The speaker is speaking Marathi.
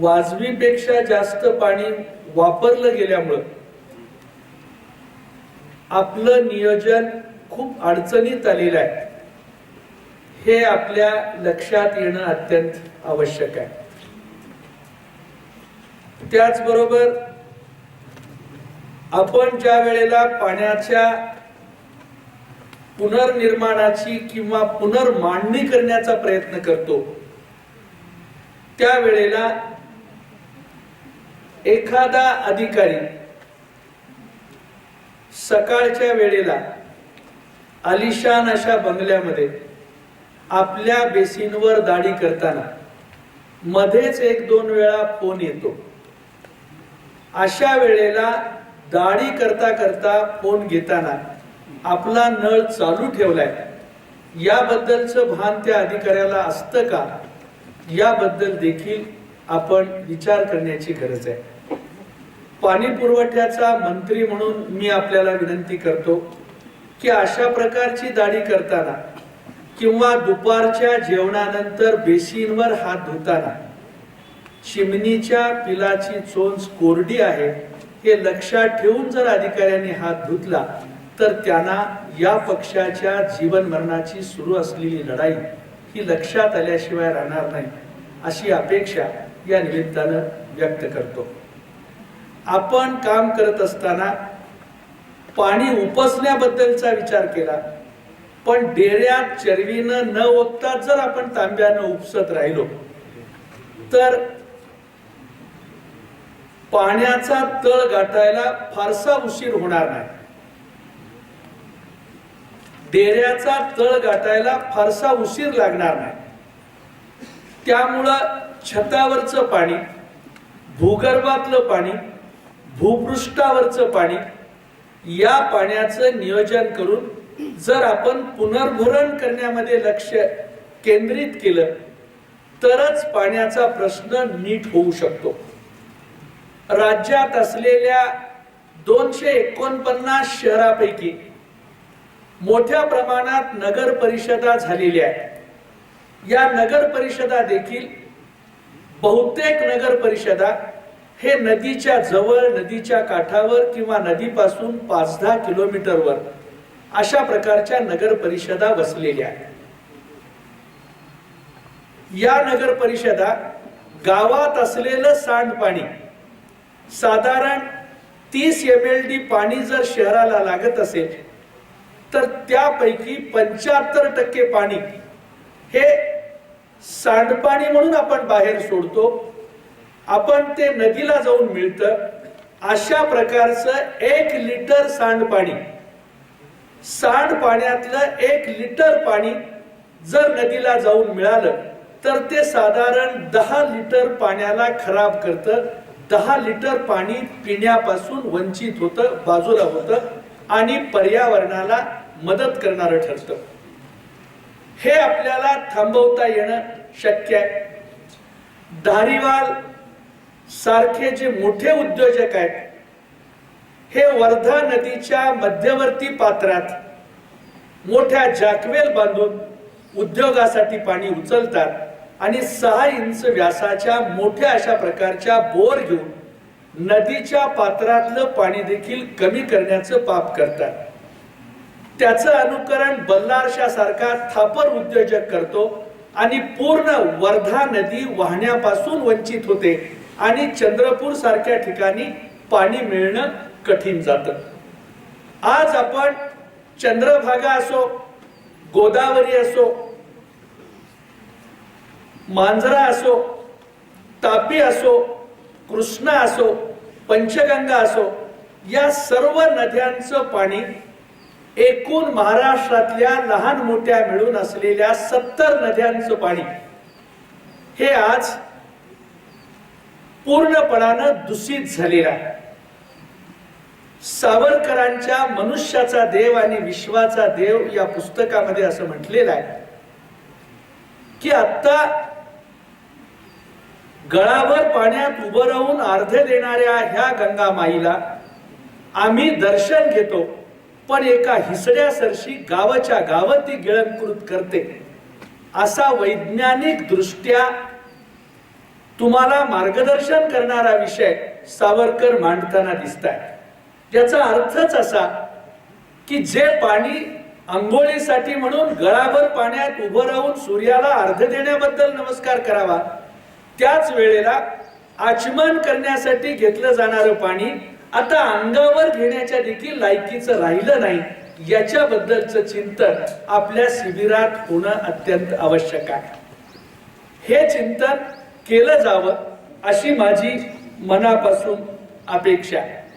वाजवीपेक्षा जास्त पाणी वापरलं गेल्यामुळं आपलं नियोजन खूप अडचणीत आलेलं आहे. हे आपल्या लक्षात येणं अत्यंत आवश्यक आहे. त्याचबरोबर आपण ज्या वेळेला पाण्याच्या पुनर्निर्माणाची किंवा पुनर्मांडणी करण्याचा प्रयत्न करतो त्यावेळेला एखादा अधिकारी सकाळच्या वेळेला आलिशान अशा बंगल्यामध्ये आपल्या बेसिनवर दाढी करताना मध्येच एक दोन वेळा फोन येतो. अशा वेळेला दाढी करता करता फोन घेताना आपला नळ चालू ठेवलाय. याबद्दलचं भान त्या अधिकाऱ्याला असतं का? याबद्दल देखील आपण विचार करण्याची गरज आहे. पाणी पुरवठ्याचा मंत्री म्हणून मी आपल्याला विनंती करतो की अशा प्रकारची दाढी करताना किंवा दुपारच्या जेवणानंतर बेसिनवर हात धुताना चिमणीच्या पिलाची चोंच कोरडी आहे हे लक्षात ठेवून जर अधिकाऱ्यांनी हात धुतला तर त्यांना या पक्षाच्या जीवन मरणाची सुरू असलेली लढाई ही लक्षात आल्याशिवाय राहणार नाही अशी अपेक्षा या निमित्तानं व्यक्त करतो. आपण काम करत असताना पाणी उपसण्याबद्दलचा विचार केला पण डेऱ्यात चरवीनं न ओतता जर आपण तांब्यानं उपसत राहिलो तर पाण्याचा तळ गाठायला फारसा उशीर होणार नाही. डेऱ्याचा तळ गाठायला फारसा उशीर लागणार नाही. त्यामुळं छतावरचं पाणी भूगर्भातलं पाणी भूपृष्ठावरचं पाणी या पाण्याचं नियोजन करून जर आपण पुनर्भरण करण्यामध्ये लक्ष केंद्रित केलं तरच पाण्याचा प्रश्न नीट होऊ शकतो. राज्यात असलेल्या दोनशे एकोणपन्नास शहरापैकी मोठ्या प्रमाणात नगर परिषदा झालेल्या आहेत. या नगर परिषदा देखील बहुतेक नगर परिषदा हे नदीच्या जवळ नदीच्या काठावर किंवा नदीपासून पाच दहा किलोमीटरवर अशा प्रकारच्या नगर परिषदा वसलेल्या आहेत. या नगर परिषदा गावात असलेलं सांडपाणी साधारण तीस एम एल डी पाणी जर शहराला लागत असेल तर त्यापैकी पंच्याहत्तर टक्के पाणी हे सांडपाणी म्हणून आपण बाहेर सोडतो आपण ते नदीला जाऊन मिळतं. अशा प्रकारचं एक लिटर सांडपाणी सांडपाण्यातलं एक लिटर पाणी जर नदीला जाऊन मिळालं तर ते साधारण दहा लिटर पाण्याला खराब करतं. दहा लिटर पाणी पिण्यापासून वंचित होतं बाजूला होतं आणि पर्यावरणाला मदत करणारं ठरतं. हे आपल्याला थांबवता येणं शक्य आहे. धारीवाल सारखे जे मोठे उद्योजक आहेत हे वर्धा नदीच्या मध्यवर्ती पात्रात मोठ्या जाकवेल बांधून उद्योगासाठी पाणी उचलतात आणि सहा इंच व्यासाच्या मोठ्या अशा प्रकारच्या बोर घेऊन नदीच्या पात्रातलं पाणी देखील कमी करण्याचं पाप करतात. त्याचं अनुकरण बल्लारशा सारखा थापर उद्योजक करतो आणि पूर्ण वर्धा नदी वाहण्यापासून वंचित होते आणि चंद्रपूर सारख्या ठिकाणी पाणी मिळणं कठीण जात. आज आपण चंद्रभागा असो गोदावरी असो मांजरा असो तापी असो कृष्णा असो पंचगंगा असो या सर्व नद्यांचं पाणी एकूण महाराष्ट्रातल्या लहान मोठ्या मिळून असलेल्या सत्तर नद्यांचं पाणी. हे आज पूर्णपणानं दूषित झालेलं आहे. सावरकरांच्या मनुष्याचा देव आणि विश्वाचा देव या पुस्तकामध्ये असं म्हटलेलं आहे की आत्ता गळावर पाण्यात उभं राहून अर्ध देणाऱ्या ह्या गंगा माईला आम्ही दर्शन घेतो. पण एका हिसड्या सरशी गावाच्या गावात ती गिळंकृत करते. असा वैज्ञानिक दृष्ट्या तुम्हाला मार्गदर्शन करणारा विषय सावरकर मांडताना दिसत आहे याचा अर्थच असा की जे पाणी आंघोळीसाठी म्हणून गळाभर पाण्यात उभं राहून सूर्याला अर्ध देण्याबद्दल नमस्कार करावा त्याच वेळेला आचमन करण्यासाठी घेतलं जाणारं पाणी आता अंगावर घेण्याच्या देखील लायकीचं राहिलं नाही. याच्याबद्दलचं चिंतन आपल्या शिबिरात होणं अत्यंत आवश्यक आहे. हे चिंतन केलं जावं अशी माझी मनापासून अपेक्षा आहे.